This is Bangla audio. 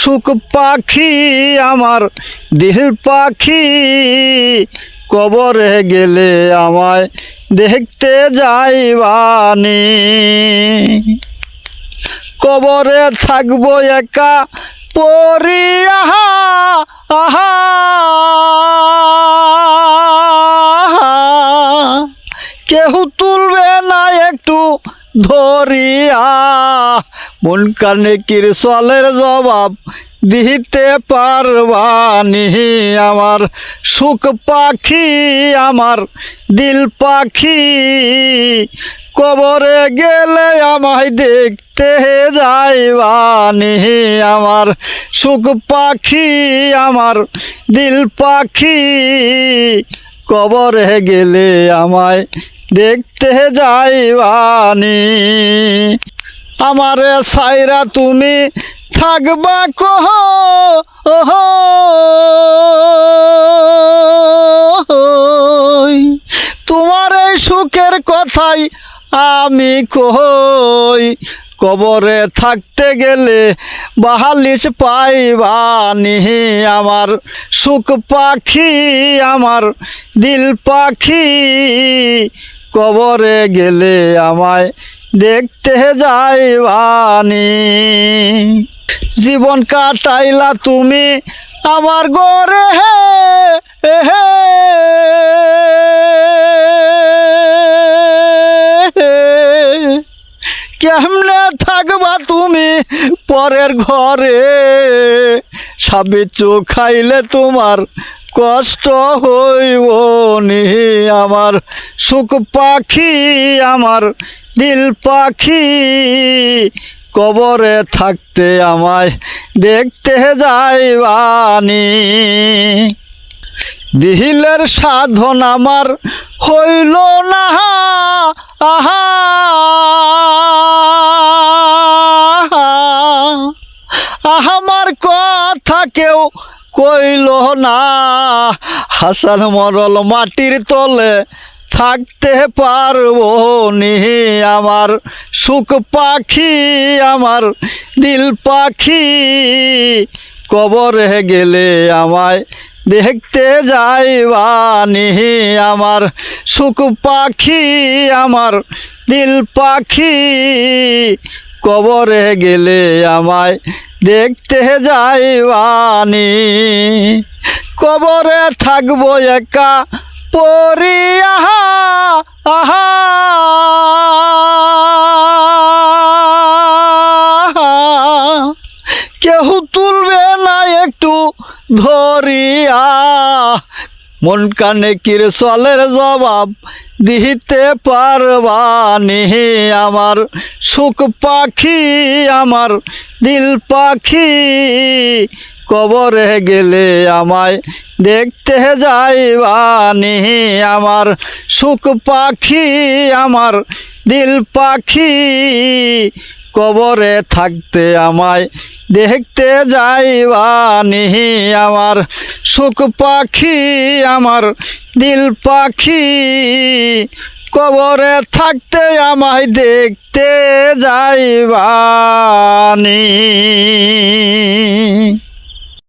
সুখ পাখি আমার দিল পাখি কবরে গেলে আমায় দেখতে যাইবানি। কবরে থাকব একা পরি আহা আহা। কেহ তুলবে না একটু ধরিয়া। মন কানে কির সলের জবাব দিতে পারবানি। আমার সুখ পাখি, আমার দিল পাখি। কবরে গেলে আমায় দেখতে যাইবানি। আমার সুখ পাখি, আমার দিল পাখি। কবরে গেলে আমায় দেখতে যাইবানি। আমারে সাইরা তুমি থাকবা কহ? তোমার এই সুখের কথাই আমি কই? কবরে থাকতে গেলে বাহালিস পাইবানি আমার সুখ পাখি, আমার দিল পাখি। কবরে গেলে আমায় দেখতে যাইবানি জীবন কাটাইলা তুমি আমার গরে হে হে কেমনে থাকবা তুমি পরের ঘরে? সাবিচু খাইলে তোমার কষ্ট হইব নি আমার। সুখ পাখি আমার, দিল পাখি কবরে থাকতে আমায় দেখতে যাইবানি। দিহিলের সাধন আমার হইল না আহা, আমার কথা কেউ কইল না, হাসান মরল মাটির তলে থাকতে পারব নি। আমার সুখ পাখি, আমার দিল পাখি, কবরে গেলে আমায় দেখতে যাইবানি আমার সুখ পাখি, আমার দিল পাখি, কবরে গেলে আমায় দেখতে যাইবানি কবরে থাকব একা পরি আহা আহা। কেহ তুলবে না একটু ধরিয়া। মন কানে কির সলের জবাব দিতে পারবানি? আমার সুখ পাখি, আমার দিল পাখি, কবরে গেলে আমায় দেখতে যাইবানি? আমার সুখ পাখি, আমার দিল পাখি, কবরে থাকতে আমায় দেখতে যাইবা যাইবানি আমার সুখ পাখি আমার দিল পাখি। কবরে থাকতে আমায় দেখতে যাইবানি।